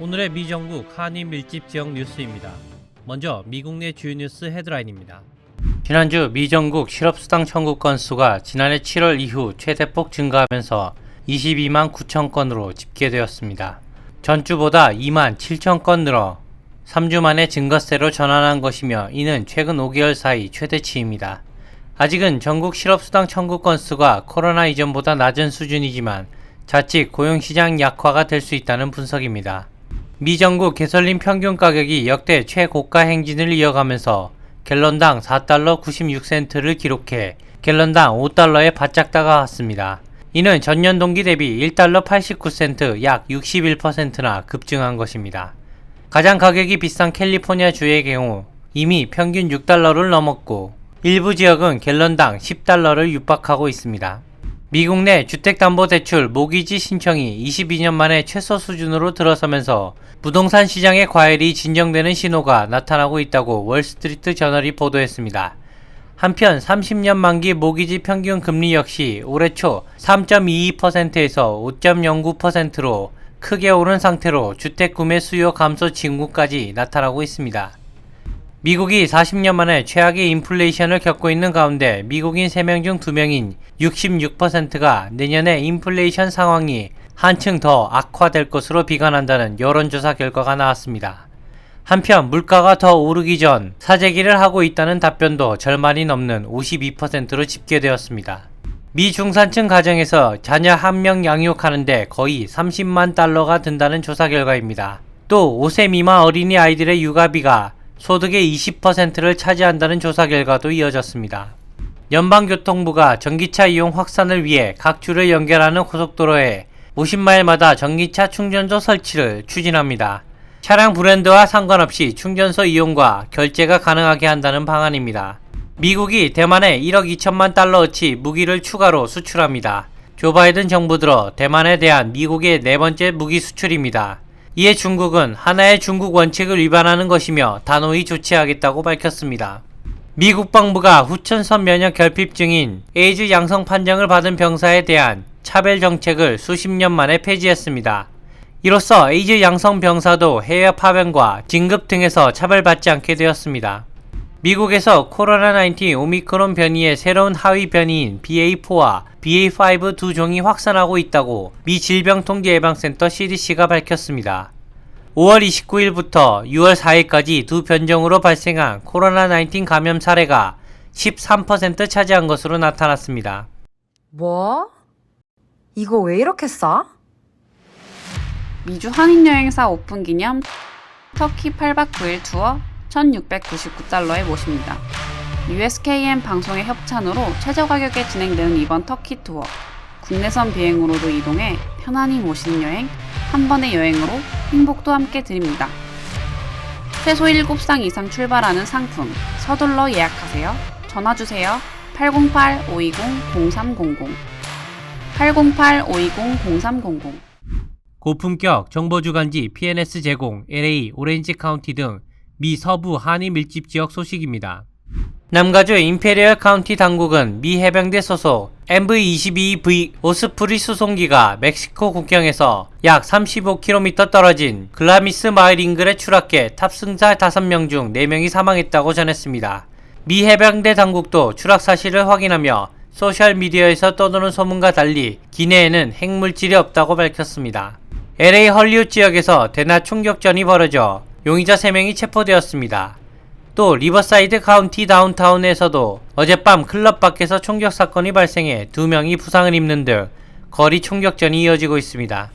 오늘의 미 전국 한인 밀집 지역 뉴스입니다. 먼저 미국 내 주요 뉴스 헤드라인입니다. 지난주 미 전국 실업수당 청구 건수가 지난해 7월 이후 최대폭 증가하면서 22만 9천 건으로 집계되었습니다. 전주보다 2만 7천 건 늘어 3주 만에 증가세로 전환한 것이며 이는 최근 5개월 사이 최대치입니다. 아직은 전국 실업수당 청구 건수가 코로나 이전보다 낮은 수준이지만 자칫 고용시장 약화가 될 수 있다는 분석입니다. 미 전국 개설린 평균 가격이 역대 최고가 행진을 이어가면서 갤런당 4달러 96센트를 기록해 갤런당 5달러에 바짝 다가왔습니다. 이는 전년 동기 대비 1달러 89센트 약 61%나 급증한 것입니다. 가장 가격이 비싼 캘리포니아 주의 경우 이미 평균 6달러를 넘었고 일부 지역은 갤런당 10달러를 육박하고 있습니다. 미국 내 주택담보대출 모기지 신청이 22년 만에 최소 수준으로 들어서면서 부동산 시장의 과열이 진정되는 신호가 나타나고 있다고 월스트리트 저널이 보도했습니다. 한편 30년 만기 모기지 평균 금리 역시 올해 초 3.22%에서 5.09%로 크게 오른 상태로 주택 구매 수요 감소 징후까지 나타나고 있습니다. 미국이 40년 만에 최악의 인플레이션을 겪고 있는 가운데 미국인 3명 중 2명인 66%가 내년에 인플레이션 상황이 한층 더 악화될 것으로 비관한다는 여론조사 결과가 나왔습니다. 한편 물가가 더 오르기 전 사재기를 하고 있다는 답변도 절반이 넘는 52%로 집계되었습니다. 미 중산층 가정에서 자녀 한 명 양육하는데 거의 30만 달러가 든다는 조사 결과입니다. 또 5세 미만 어린이 아이들의 육아비가 소득의 20%를 차지한다는 조사 결과도 이어졌습니다. 연방교통부가 전기차 이용 확산을 위해 각 주를 연결하는 고속도로에 50마일마다 전기차 충전소 설치를 추진합니다. 차량 브랜드와 상관없이 충전소 이용과 결제가 가능하게 한다는 방안입니다. 미국이 대만에 1억 2천만 달러어치 무기를 추가로 수출합니다. 조 바이든 정부 들어 대만에 대한 미국의 네 번째 무기 수출입니다. 이에 중국은 하나의 중국 원칙을 위반하는 것이며 단호히 조치하겠다고 밝혔습니다. 미 국 방부가 후천선 면역 결핍 증인 에이즈 양성 판정을 받은 병사에 대한 차별 정책을 수십 년 만에 폐지했습니다. 이로써 에이즈 양성 병사도 해외 파병과 진급 등에서 차별받지 않게 되었습니다. 미국에서 코로나19 오미크론 변이의 새로운 하위 변이인 BA4와 BA5 두 종이 확산하고 있다고 미 질병통제예방센터 CDC가 밝혔습니다. 5월 29일부터 6월 4일까지 두 변종으로 발생한 코로나19 감염 사례가 13% 차지한 것으로 나타났습니다. 뭐? 이거 왜 이렇게 싸? 미주 한인 여행사 오픈 기념 터키 8박 9일 투어 1,699달러에 모십니다. USKM 방송의 협찬으로 최저 가격에 진행되는 이번 터키 투어. 국내선 비행으로도 이동해 편안히 모시는 여행, 한 번의 여행으로 행복도 함께 드립니다. 최소 7쌍 이상 출발하는 상품, 서둘러 예약하세요. 전화주세요. 808-520-0300 808-520-0300 고품격 정보 주간지 PNS 제공 LA 오렌지 카운티 등 미 서부 한인 밀집 지역 소식입니다. 남가주 임페리얼 카운티 당국은 미 해병대 소속 MV-22V 오스프리 수송기가 멕시코 국경에서 약 35km 떨어진 글라미스 마을 인근에 추락해 탑승자 5명 중 4명이 사망했다고 전했습니다. 미 해병대 당국도 추락 사실을 확인하며 소셜미디어에서 떠도는 소문과 달리 기내에는 핵물질이 없다고 밝혔습니다. LA 헐리우드 지역에서 대낮 총격전이 벌어져 용의자 3명이 체포되었습니다. 또 리버사이드 카운티 다운타운에서도 어젯밤 클럽 밖에서 총격 사건이 발생해 2명이 부상을 입는 등 거리 총격전이 이어지고 있습니다.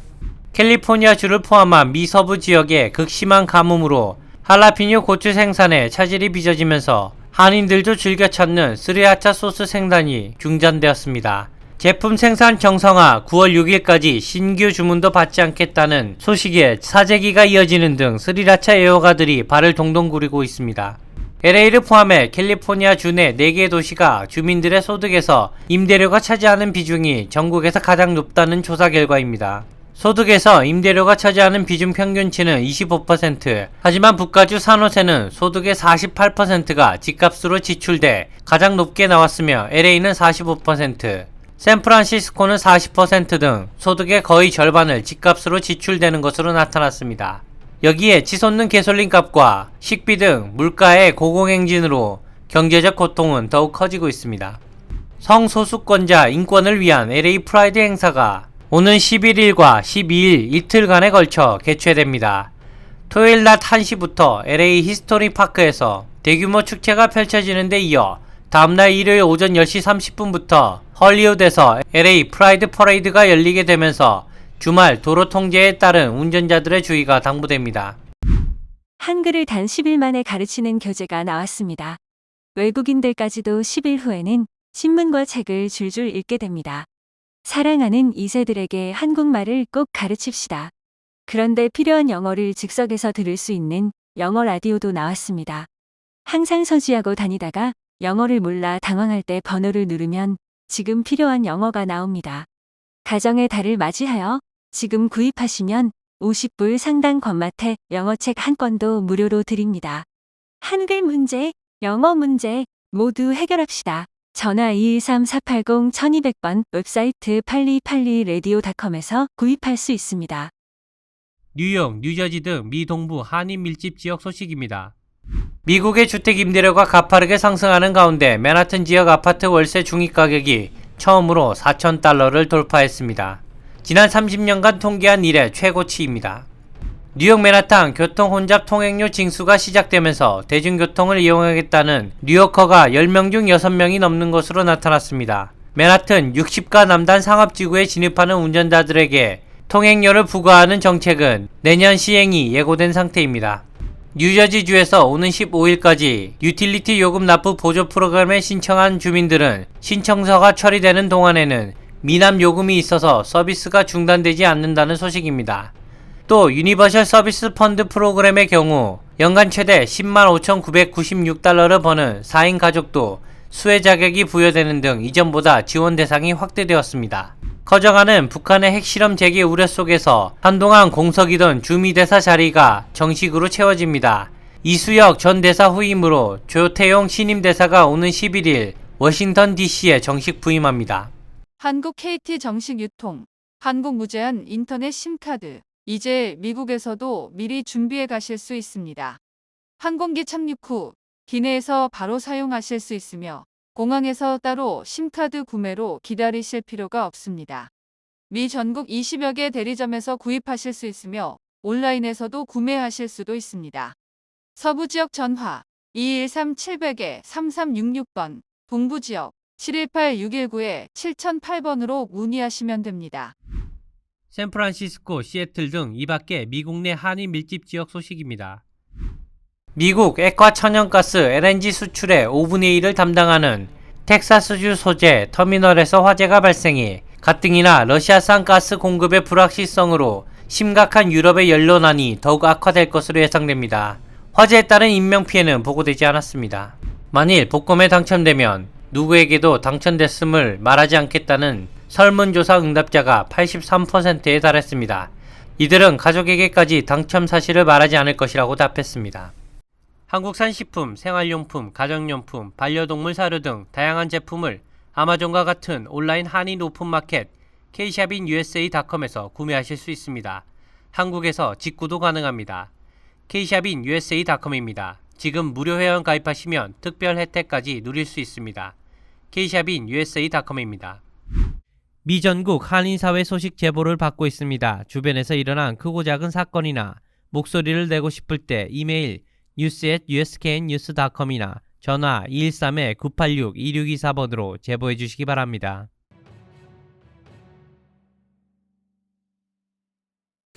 캘리포니아 주를 포함한 미 서부 지역의 극심한 가뭄으로 할라피뇨 고추 생산에 차질이 빚어지면서 한인들도 즐겨 찾는 스리라차 소스 생산이 중단되었습니다. 제품 생산 정상화 9월 6일까지 신규 주문도 받지 않겠다는 소식에 사재기가 이어지는 등 스리라차 애호가들이 발을 동동 구리고 있습니다. LA를 포함해 캘리포니아 주 내 4개 도시가 주민들의 소득에서 임대료가 차지하는 비중이 전국에서 가장 높다는 조사 결과입니다. 소득에서 임대료가 차지하는 비중 평균치는 25%, 하지만 북가주 산호세는 소득의 48%가 집값으로 지출돼 가장 높게 나왔으며 LA는 45%, 샌프란시스코는 40%등 소득의 거의 절반을 집값으로 지출되는 것으로 나타났습니다. 여기에 치솟는 개솔린 값과 식비 등 물가의 고공행진으로 경제적 고통은 더욱 커지고 있습니다. 성소수권자 인권을 위한 LA 프라이드 행사가 오는 11일과 12일 이틀간에 걸쳐 개최됩니다. 토요일 낮 1시부터 LA 히스토리 파크에서 대규모 축제가 펼쳐지는 데 이어 다음날 일요일 오전 10시 30분부터 헐리우드에서 LA 프라이드 퍼레이드가 열리게 되면서 주말 도로 통제에 따른 운전자들의 주의가 당부됩니다. 한글을 단 10일 만에 가르치는 교재가 나왔습니다. 외국인들까지도 10일 후에는 신문과 책을 줄줄 읽게 됩니다. 사랑하는 2세들에게 한국말을 꼭 가르칩시다. 그런데 필요한 영어를 즉석에서 들을 수 있는 영어 라디오도 나왔습니다. 항상 서지하고 다니다가 영어를 몰라 당황할 때 번호를 누르면 지금 필요한 영어가 나옵니다. 가정의 달을 맞이하여 지금 구입하시면 50불 상당 권마태 영어책 한 권도 무료로 드립니다. 한글 문제, 영어 문제 모두 해결합시다. 전화 213-480-1200번 웹사이트 8282radio.com에서 구입할 수 있습니다. 뉴욕, 뉴저지 등 미 동부 한인 밀집 지역 소식입니다. 미국의 주택 임대료가 가파르게 상승하는 가운데 맨하튼 지역 아파트 월세 중위 가격이 처음으로 4,000달러를 돌파했습니다. 지난 30년간 통계한 이래 최고치입니다. 뉴욕 맨하탄 교통 혼잡 통행료 징수가 시작되면서 대중교통을 이용하겠다는 뉴요커가 10명 중 6명이 넘는 것으로 나타났습니다. 맨하튼 60가 남단 상업지구에 진입하는 운전자들에게 통행료를 부과하는 정책은 내년 시행이 예고된 상태입니다. 뉴저지주에서 오는 15일까지 유틸리티 요금 납부 보조 프로그램에 신청한 주민들은 신청서가 처리되는 동안에는 미납 요금이 있어서 서비스가 중단되지 않는다는 소식입니다. 또 유니버셜 서비스 펀드 프로그램의 경우 연간 최대 10만 5,996달러를 버는 4인 가족도 수혜 자격이 부여되는 등 이전보다 지원 대상이 확대되었습니다. 커져가는 북한의 핵실험 재개 우려 속에서 한동안 공석이던 주미대사 자리가 정식으로 채워집니다. 이수혁 전 대사 후임으로 조태용 신임 대사가 오는 11일 워싱턴 DC에 정식 부임합니다. 한국 KT 정식 유통, 한국 무제한 인터넷 심카드. 이제 미국에서도 미리 준비해 가실 수 있습니다. 항공기 착륙 후 기내에서 바로 사용하실 수 있으며 공항에서 따로 심카드 구매로 기다리실 필요가 없습니다. 미 전국 20여 개 대리점에서 구입하실 수 있으며 온라인에서도 구매하실 수도 있습니다. 서부 지역 전화 213-700에 3366번, 동부 지역 718-619에 7008번으로 문의하시면 됩니다. 샌프란시스코, 시애틀 등 이 밖의 미국 내 한인 밀집 지역 소식입니다. 미국 액화 천연가스 LNG 수출의 5분의 1을 담당하는 텍사스주 소재 터미널에서 화재가 발생해 가뜩이나 러시아산 가스 공급의 불확실성으로 심각한 유럽의 연료난이 더욱 악화될 것으로 예상됩니다. 화재에 따른 인명피해는 보고되지 않았습니다. 만일 복권에 당첨되면 누구에게도 당첨됐음을 말하지 않겠다는 설문조사 응답자가 83%에 달했습니다. 이들은 가족에게까지 당첨 사실을 말하지 않을 것이라고 답했습니다. 한국산 식품, 생활용품, 가정용품, 반려동물 사료 등 다양한 제품을 아마존과 같은 온라인 한인 오픈마켓 K샵인 USA.com에서 구매하실 수 있습니다. 한국에서 직구도 가능합니다. K샵인 USA.com입니다. 지금 무료 회원 가입하시면 특별 혜택까지 누릴 수 있습니다. K샵인 USA.com입니다. 미 전국 한인사회 소식 제보를 받고 있습니다. 주변에서 일어난 크고 작은 사건이나 목소리를 내고 싶을 때 이메일 news@usknnews.com이나 전화 213-986-2624번으로 제보해 주시기 바랍니다.